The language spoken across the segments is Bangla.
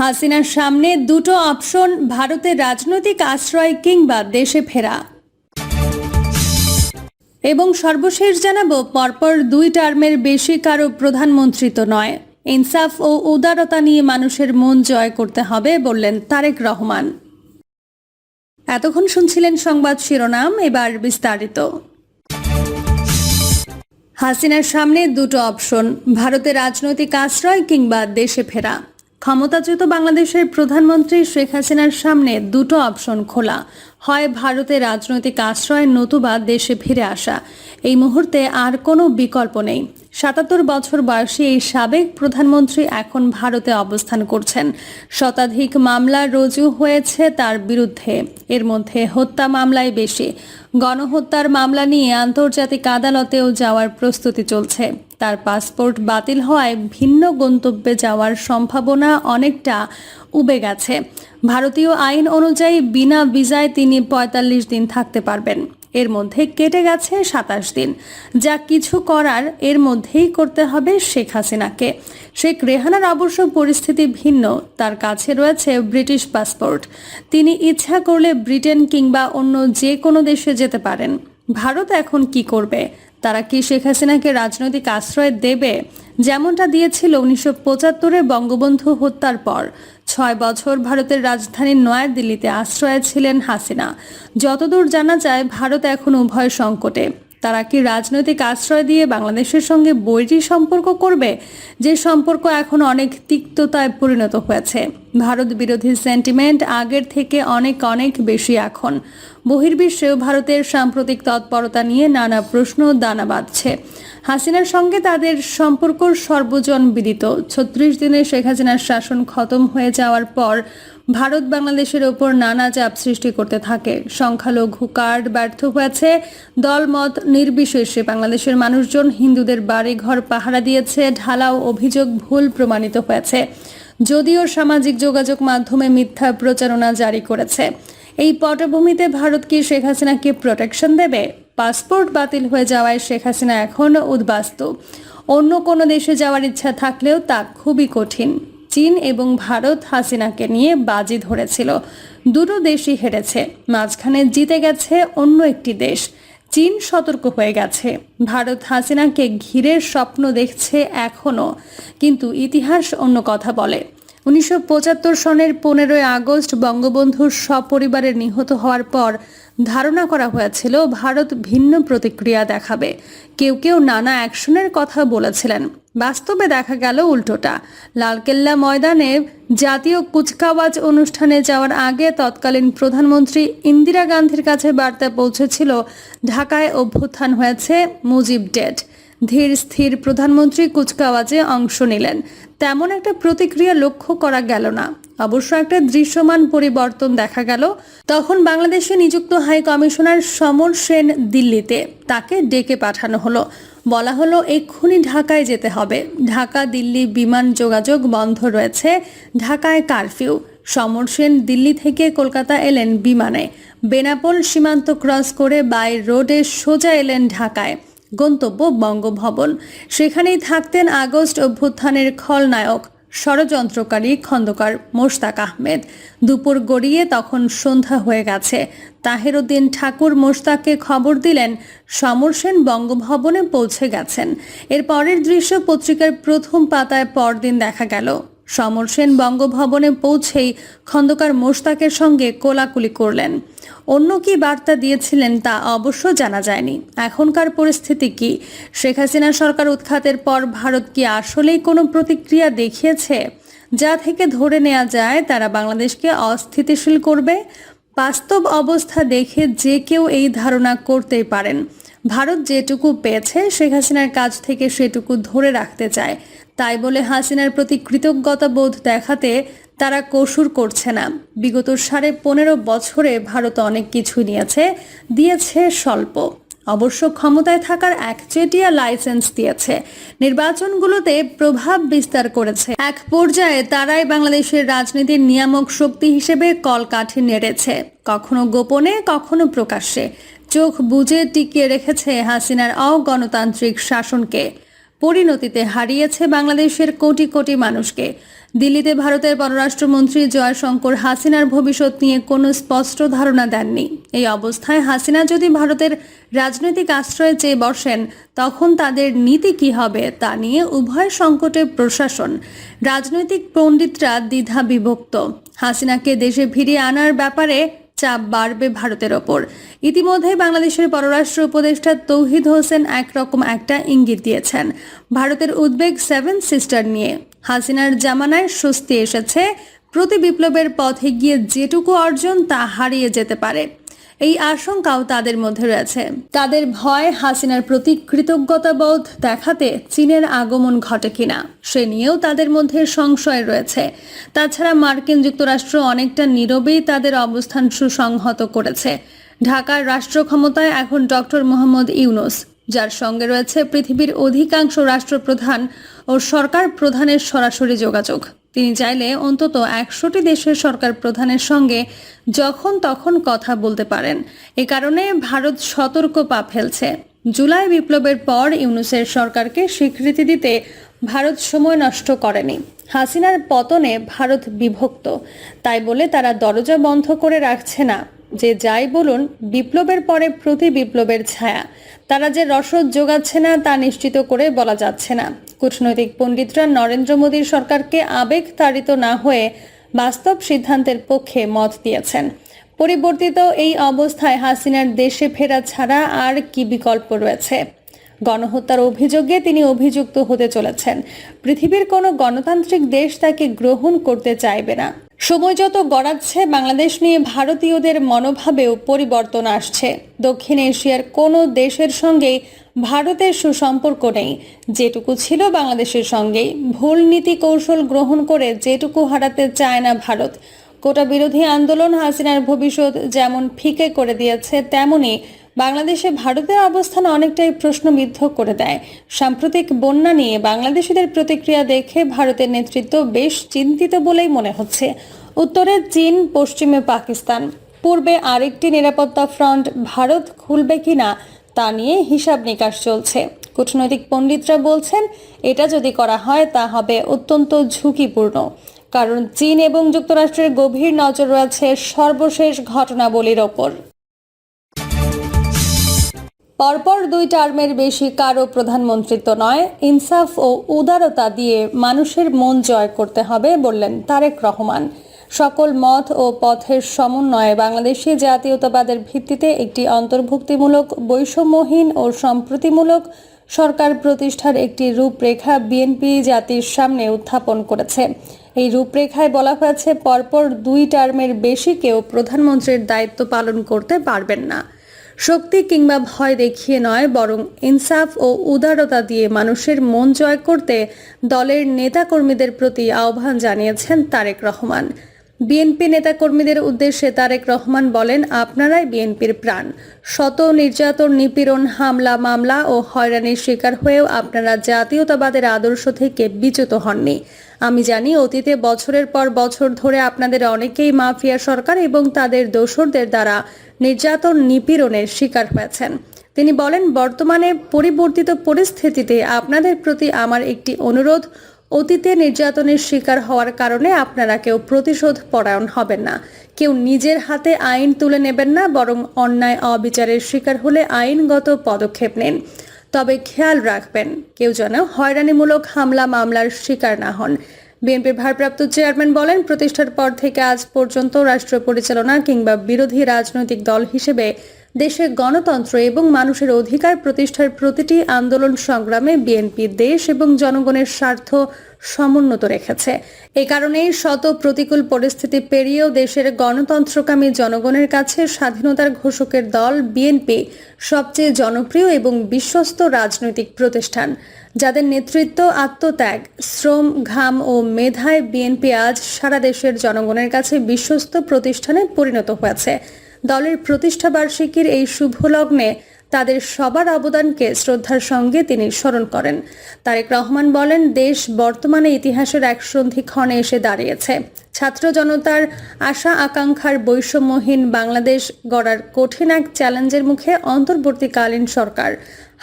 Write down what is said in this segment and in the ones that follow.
হাসিনার সামনে দুটো অপশন, ভারতের রাজনৈতিক আশ্রয় কিংবা দেশে ফেরা। এবং সর্বশেষ জানাব, পরপর দুই টার্মের বেশি কারও প্রধানমন্ত্রী তো নয়। ইনসাফ ও উদারতা নিয়ে মানুষের মন জয় করতে হবে, বললেন তারেক রহমান। এতক্ষণ শুনছিলেন সংবাদ শিরোনাম, এবার বিস্তারিত। হাসিনার সামনে দুটো অপশন, ভারতের রাজনৈতিক আশ্রয় কিংবা দেশে ফেরা। ক্ষমতাচ্যুত বাংলাদেশের প্রধানমন্ত্রী শেখ হাসিনার সামনে দুটো অপশন খোলা। হয় ভারতে রাজনৈতিক আশ্রয়, নতুবা দেশে ফিরে আসা। এই মুহূর্তে আর কোনো বিকল্প নেই। সাতাত্তর বছর বয়সী এই সাবেক প্রধানমন্ত্রী এখন ভারতে অবস্থান করছেন। শতাধিক মামলা রুজু হয়েছে তার বিরুদ্ধে। এর মধ্যে হত্যা মামলায় বেশি। গণহত্যার মামলা নিয়ে আন্তর্জাতিক আদালতেও যাওয়ার প্রস্তুতি চলছে। তার পাসপোর্ট বাতিল হওয়ায় ভিন্ন গন্তব্যে যাওয়ার সম্ভাবনা অনেকটা উবে গেছে। ভারতীয় আইন অনুযায়ী বিনা ভিসায় তিনি পঁয়তাল্লিশ দিন থাকতে পারবেন। এর মধ্যে কেটে গেছে সাতাশ দিন। যা কিছু করার এর মধ্যেই করতে হবে শেখ হাসিনাকে। শেখ রেহানার অবশ্য পরিস্থিতি ভিন্ন। তার কাছে রয়েছে ব্রিটিশ পাসপোর্ট। তিনি ইচ্ছা করলে ব্রিটেন কিংবা অন্য যে কোনো দেশে যেতে পারেন। ভারত এখন কি করবে? তারা কি শেখ হাসিনাকে রাজনৈতিক আশ্রয় দেবে? যেমনটা দিয়েছিল উনিশশো পঁচাত্তরে বঙ্গবন্ধু হত্যার পর। ছয় বছর ভারতের রাজধানী নয়াদিল্লিতে আশ্রয়ে ছিলেন হাসিনা। যতদূর জানা যায়, ভারত এখন উভয় সংকটে। তারা কি রাজনৈতিক আশ্রয় দিয়ে বাংলাদেশের সঙ্গে বৈরী সম্পর্ক করবে? যে সম্পর্ক এখন অনেক তিক্ততায় পরিণত হয়েছে। ভারত বিরোধী সেন্টিমেন্ট আগের থেকে অনেক অনেক বেশি এখন। বহির্বিশ্বেও ভারতের সাম্প্রতিক তৎপরতা নিয়ে নানা প্রশ্ন দানা বাঁধছে। হাসিনার সঙ্গে তাদের সম্পর্ক সর্বজন বিদিত। ছত্রিশ দিনে শেখ হাসিনার শাসন খতম হয়ে যাওয়ার পর ভারত বাংলাদেশের ওপর নানা চাপ সৃষ্টি করতে থাকে। সংখ্যালঘু কার্ড ব্যর্থ হয়েছে। দলমত নির্বিশেষে বাংলাদেশের মানুষজন হিন্দুদের বাড়ি ঘর পাহারা দিয়েছে। ঢালাও অভিযোগ ভুল প্রমাণিত হয়েছে। যদিও সামাজিক যোগাযোগ মাধ্যমে মিথ্যা প্রচারণা জারি করেছে। এই পটভূমিতে ভারত কি শেখ হাসিনাকে প্রোটেকশন দেবে। পাসপোর্ট বাতিল হয়ে যাওয়ায় শেখ হাসিনা এখন উদ্বাস্তু। অন্য কোনো দেশে যাওয়ার ইচ্ছা থাকলেও তা খুবই কঠিন। চীন এবং ভারত হাসিনাকে নিয়ে বাজি ধরেছিল। দুটো দেশই হেরেছে। মাঝখানে জিতে গেছে অন্য একটি দেশ। চীন সতর্ক হয়ে গেছে। ভারত হাসিনাকে ঘিরে স্বপ্ন দেখছে এখনও কিন্তু ইতিহাস অন্য কথা বলে। উনিশশো পঁচাত্তর সনের পনেরোই আগস্ট বঙ্গবন্ধুর সপরিবারের নিহত হওয়ার পর ধারণা করা হয়েছিল, ভারত ভিন্ন প্রতিক্রিয়া দেখাবে। কেউ কেউ নানা অ্যাকশনের কথা বলেছিলেন। বাস্তবে দেখা গেল উল্টোটা। লালকেল্লা ময়দানে জাতীয় কুচকাওয়াজ অনুষ্ঠানে যাওয়ার আগে তৎকালীন প্রধানমন্ত্রী ইন্দিরা গান্ধীর কাছে বার্তা পৌঁছেছিল, ঢাকায় অভ্যুত্থান হয়েছে মুজিব ডেট। ধীর স্থির প্রধানমন্ত্রী কুচকাওয়াজে অংশ নিলেন। তেমন একটা প্রতিক্রিয়া লক্ষ্য করা গেল না। অবশ্য একটা দৃশ্যমান পরিবর্তন দেখা গেল। তখন বাংলাদেশে নিযুক্ত হাই কমিশনার সমর সেন দিল্লিতে তাকে ডেকে পাঠানো হলো। বলা হলো, এক্ষুনি ঢাকায় যেতে হবে। ঢাকা দিল্লি বিমান যোগাযোগ বন্ধ রয়েছে। ঢাকায় কারফিউ। সমর সেন দিল্লি থেকে কলকাতা এলেন বিমানে। বেনাপোল সীমান্ত ক্রস করে বাই রোডে সোজা এলেন ঢাকায়। গন্তব্য বঙ্গভবন। সেখানেই থাকতেন আগস্ট অভ্যুত্থানের খলনায়ক, ষড়যন্ত্রকারী খন্দকার মোশতাক আহমেদ। দুপুর গড়িয়ে তখন সন্ধ্যা হয়ে গেছে। তাহেরুদ্দিন ঠাকুর মোশতাককে খবর দিলেন সমর সেন বঙ্গভবনে পৌঁছে গেছেন। এর পরের দৃশ্য পত্রিকার প্রথম পাতায় পরদিন দেখা গেল। সমর সেন বঙ্গভবনে পৌঁছেই খন্দকার মোশতাকের সঙ্গে কোলাকুলি করলেন। অন্য কি বার্তা দিয়েছিলেন তা অবশ্য জানা যায়নি। এখনকার পরিস্থিতি কি? শেখ হাসিনা সরকার উৎখাতের পর ভারত কি আসলেই কোনো প্রতিক্রিয়া দেখিয়েছে? যা থেকে ধরে নেওয়া যায়, তারা বাংলাদেশকে অস্থিতিশীল করবে। বাস্তব অবস্থা দেখে যে কেউ এই ধারণা করতেই পারেন। ভারত যেটুকু পেয়েছে, শেখ হাসিনার কাছ থেকে সেটুকু ধরে রাখতে চায়। তাই বলে হাসিনার প্রতি কৃতজ্ঞতা বোধ দেখাতে তারা কসুর করছে না। বিগত সাড়ে পনেরো বছরে ভারত অনেক কিছু নিয়েছে, দিয়েছে স্বল্প। অবশ্য ক্ষমতায় থাকার একচেটিয়া লাইসেন্স দিয়েছে। নির্বাচনগুলোতে প্রভাব বিস্তার করেছে। এক পর্যায়ে তারাই বাংলাদেশের রাজনীতির নিয়ামক শক্তি হিসেবে কলকাঠি নেড়েছে। কখনো গোপনে, কখনো প্রকাশ্যে। চোখ বুজে টিকিয়ে রেখেছে হাসিনার অগণতান্ত্রিক শাসনকে। পরিণতিতে হারিয়েছে বাংলাদেশের কোটি কোটি মানুষকে। দিল্লিতে ভারতের পররাষ্ট্রমন্ত্রী জয়শঙ্কর হাসিনার ভবিষ্যৎ নিয়ে কোনো স্পষ্ট ধারণা দেননি। এই অবস্থায় হাসিনা যদি ভারতের রাজনৈতিক আশ্রয়ে চেয়ে বসেন, তখন তাদের নীতি কি হবে তা নিয়ে উভয় সংকটে প্রশাসন। রাজনৈতিক পণ্ডিতরা দ্বিধা বিভক্ত হাসিনাকে দেশে ফিরিয়ে আনার ব্যাপারে চাপ বাড়বে ভারতের ওপর। ইতিমধ্যে বাংলাদেশের পররাষ্ট্র উপদেষ্টা তৌহিদ হোসেন একরকম একটা ইঙ্গিত দিয়েছেন। ভারতের উদ্বেগ সেভেন সিস্টার নিয়ে। হাসিনার জামানায় স্বস্তি এসেছে। প্রতি বিপ্লবের পথে গিয়ে যেটুকু অর্জন তা হারিয়ে যেতে পারে। এই আশঙ্কাও তাদের মধ্যে রয়েছে। তাদের ভয় হাসিনার প্রতি কৃতজ্ঞতাবোধ দেখাতে চীনের আগমন ঘটে কিনা, সে নিয়েও তাদের মধ্যে সংশয় রয়েছে। তাছাড়া মার্কিন যুক্তরাষ্ট্র অনেকটা নীরবেই তাদের অবস্থান সুসংহত করেছে। ঢাকার রাষ্ট্র ক্ষমতায় এখন ডক্টর মোহাম্মদ ইউনুস, যার সঙ্গে রয়েছে পৃথিবীর অধিকাংশ রাষ্ট্রপ্রধান ও সরকার প্রধানের সরাসরি যোগাযোগ। তিনি চাইলে অন্তত একশোটি দেশের সরকার প্রধানের সঙ্গে যখন তখন কথা বলতে পারেন। এ কারণে ভারত সতর্ক পা ফেলছে। জুলাই বিপ্লবের পর ইউনুসের সরকারকে স্বীকৃতি দিতে ভারত সময় নষ্ট করেনি। হাসিনার পতনে ভারত বিভক্ত। তাই বলে তারা দরজা বন্ধ করে রাখছে না। যে যাই বলুন, বিপ্লবের পরে প্রতি বিপ্লবের ছায়া। তারা যে রসদ যোগাচ্ছে না, তা নিশ্চিত করে বলা যাচ্ছে না। কূটনৈতিক পণ্ডিতরা নরেন্দ্র মোদীর সরকারকে আবেগ তাড়িত না হয়ে বাস্তব সিদ্ধান্তের পক্ষে মত দিয়েছেন। পরিবর্তিত এই অবস্থায় হাসিনার দেশে ফেরা ছাড়া আর কি বিকল্প রয়েছে? গণহত্যার অভিযোগে তিনি অভিযুক্ত হতে চলেছেন। পৃথিবীর কোনো গণতান্ত্রিক দেশ তাকে গ্রহণ করতে চাইবে না। সময় যত গড়াচ্ছে বাংলাদেশ নিয়ে ভারতীয়দের মনোভাবেও পরিবর্তন আসছে। দক্ষিণ এশিয়ার কোনো দেশের সঙ্গেই ভারতের সুসম্পর্ক নেই। যেটুকু ছিল বাংলাদেশের সঙ্গেই। ভুল নীতি কৌশল গ্রহণ করে যেটুকু হারাতে চায় না ভারত। কোটা বিরোধী আন্দোলন হাসিনার ভবিষ্যৎ যেমন ফিকে করে দিয়েছে তেমনি বাংলাদেশে ভারতের অবস্থান অনেকটাই প্রশ্নবিদ্ধ করে দেয়। সাম্প্রতিক বন্যা নিয়ে বাংলাদেশিদের প্রতিক্রিয়া দেখে ভারতের নেতৃত্ব বেশ চিন্তিত বলেই মনে হচ্ছে। উত্তরে চীন, পশ্চিমে পাকিস্তান। পূর্বে আরেকটি নিরাপত্তা ফ্রন্ট ভারত খুলবে কিনা তা নিয়ে হিসাব নিকাশ চলছে। কূটনৈতিক পণ্ডিতরা বলছেন, এটা যদি করা হয়, তা হবে অত্যন্ত ঝুঁকিপূর্ণ। কারণ চীন এবং যুক্তরাষ্ট্রের গভীর নজর রয়েছে সর্বশেষ ঘটনাবলীর ওপর। পরপর দুই টার্মের বেশি কারও প্রধানমন্ত্রিত্ব নয়, ইনসাফ ও উদারতা দিয়ে মানুষের মন জয় করতে হবে বললেন তারেক রহমান। সকল মত ও পথের সমন্বয়ে বাংলাদেশি জাতীয়তাবাদের ভিত্তিতে একটি অন্তর্ভুক্তিমূলক, বৈষম্যহীন ও সম্প্রতিমূলক সরকার প্রতিষ্ঠার একটি রূপরেখা বিএনপি জাতির সামনে উত্থাপন করেছে। এই রূপরেখায় বলা হয়েছে, পরপর দুই টার্মের বেশি কেউ প্রধানমন্ত্রীর দায়িত্ব পালন করতে পারবেন না। শক্তি কিংবা ভয় দেখিয়ে নয়, বরং ইনসাফ ও উদারতা দিয়ে মানুষের মন জয় করতে দলের নেতাকর্মীদের প্রতি আহ্বান জানিয়েছেন তারেক রহমান। বিএনপি নেতাকর্মীদের উদ্দেশ্যে তারেক রহমান বলেন, আপনারাই বিএনপির প্রাণ। শত নির্যাতন, নিপীড়ন, হামলা, মামলা ও হয়রানির শিকার হয়েও আপনারা জাতীয়তাবাদের আদর্শ থেকে বিচ্যুত হননি। আমি জানি অতীতে বছরের পর বছর ধরে আপনাদের অনেকেই মাফিয়া সরকার এবং তাদের দোসরদের দ্বারা নির্যাতন নিপীড়নের শিকার হয়েছেন। তিনি বলেন, বর্তমানে পরিবর্তিত পরিস্থিতিতে আপনাদের প্রতি আমার একটি অনুরোধ, অতীতে নির্যাতনের শিকার হওয়ার কারণে আপনারা কেউ প্রতিশোধ পরায়ণ হবেন না। কেউ নিজের হাতে আইন তুলে নেবেন না, বরং অন্যায় অবিচারের শিকার হলে আইনগত পদক্ষেপ নিন। তবে খেয়াল রাখবেন, কেউ যেন হয়রানিমূলক হামলা মামলার শিকার না হন। বিএনপির ভারপ্রাপ্ত চেয়ারম্যান বলেন, প্রতিষ্ঠার পর থেকে আজ পর্যন্ত রাষ্ট্র পরিচালনা কিংবা বিরোধী রাজনৈতিক দল হিসেবে দেশে গণতন্ত্র এবং মানুষের অধিকার প্রতিষ্ঠার প্রতিটি আন্দোলন সংগ্রামে বিএনপি দেশ এবং জনগণের স্বার্থ সমুন্নত রেখেছে। এ কারণেই শত প্রতিকূল পরিস্থিতি পেরিয়েও দেশের গণতন্ত্রকামী জনগণের কাছে স্বাধীনতার ঘোষকের দল বিএনপি সবচেয়ে জনপ্রিয় এবং বিশ্বস্ত রাজনৈতিক প্রতিষ্ঠান। যাদের নেতৃত্ব, আত্মত্যাগ, শ্রম, ঘাম ও মেধায় বিএনপি আজ সারা দেশের জনগণের কাছে বিশ্বস্ত প্রতিষ্ঠানে পরিণত হয়েছে। দলের প্রতিষ্ঠা বার্ষিকীর এই শুভ লগ্নে তাদের সবার অবদানকে শ্রদ্ধার সঙ্গে তিনি স্মরণ করেন। তারেক রহমান বলেন, দেশ বর্তমানে ইতিহাসের এক সন্ধিক্ষণে এসে দাঁড়িয়েছে। ছাত্র জনতার আশা আকাঙ্ক্ষার বৈষম্যহীন বাংলাদেশ গড়ার কঠিন এক চ্যালেঞ্জের মুখে অন্তর্বর্তীকালীন সরকার।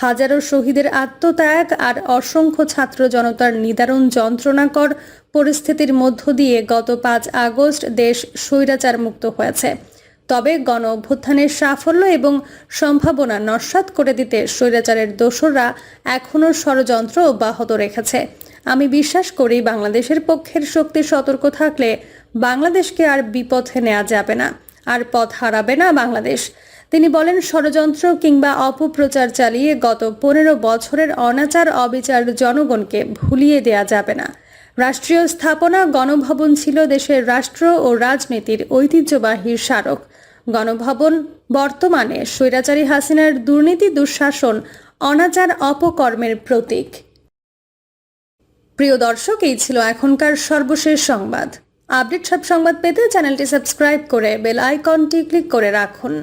হাজারো শহীদের আত্মত্যাগ আর অসংখ্য ছাত্র জনতার নিদারুণ যন্ত্রণাকর পরিস্থিতির মধ্য দিয়ে গত পাঁচ আগস্ট দেশ স্বৈরাচার মুক্ত হয়েছে। তবে গণ অভ্যুত্থানের সাফল্য এবং সম্ভাবনা নস্বাত করে দিতে স্বৈরাচারের দোসররা এখনও ষড়যন্ত্র অব্যাহত রেখেছে। আমি বিশ্বাস করি বাংলাদেশের পক্ষের শক্তি সতর্ক থাকলে বাংলাদেশকে আর বিপথে নেওয়া যাবে না, আর পথ হারাবে না বাংলাদেশ। তিনি বলেন, ষড়যন্ত্র কিংবা অপপ্রচার চালিয়ে গত পনেরো বছরের অনাচার অবিচার জনগণকে ভুলিয়ে দেয়া যাবে না। রাষ্ট্রীয় স্থাপনা গণভবন ছিল দেশের রাষ্ট্র ও রাজনীতির ঐতিহ্যবাহী স্মারক। গণভবন বর্তমানে স্বৈরাচারী হাসিনার দুর্নীতি, দুঃশাসন, অনাচার, অপকর্মের প্রতীক। প্রিয় দর্শক, এই ছিল এখনকার সর্বশেষ সংবাদ। আপডেট সব সংবাদ পেতে চ্যানেলটি সাবস্ক্রাইব করে বেল আইকনটি ক্লিক করে রাখুন।